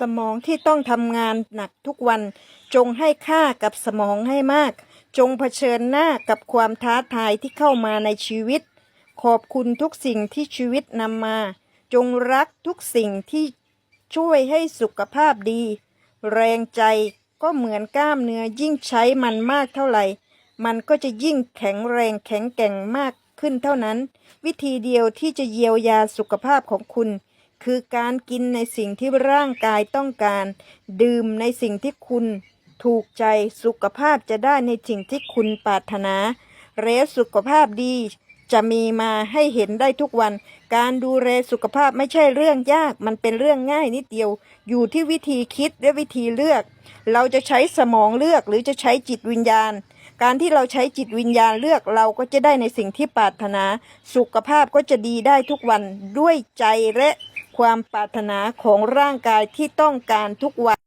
สมองที่ต้องทำงานหนักทุกวัน จงให้ค่ากับสมองให้มาก จงเผชิญหน้ากับความท้าทายที่เข้ามาในชีวิต ขอบคุณทุกสิ่งที่ชีวิตนำมา จงรักทุกสิ่งที่ช่วยให้สุขภาพดี แรงใจก็เหมือนกล้ามเนื้อยิ่งใช้มันมากเท่าไหร่ มันก็จะยิ่งแข็งแรงแข็งแกร่งมากขึ้นเท่านั้น วิธีเดียวที่จะเยียวยาสุขภาพของคุณ คือการกินในสิ่งที่ร่างกายต้องการ ดื่มในสิ่งที่คุณถูกใจสุขภาพจะได้ในสิ่งที่คุณปรารถนาแล้วสุขภาพดีจะมีมาให้เห็นได้ทุกวัน การดูแลสุขภาพไม่ใช่เรื่องยาก มันเป็นเรื่องง่ายนิดเดียว อยู่ที่วิธีคิดและวิธีเลือก เราจะใช้สมองเลือกหรือจะใช้จิตวิญญาณ การที่เราใช้จิตวิญญาณเลือกเราก็จะได้ในสิ่งที่ปรารถนา สุขภาพก็จะดีได้ทุกวันด้วยใจและ ความปรารถนาของร่างกายที่ต้องการทุกวัน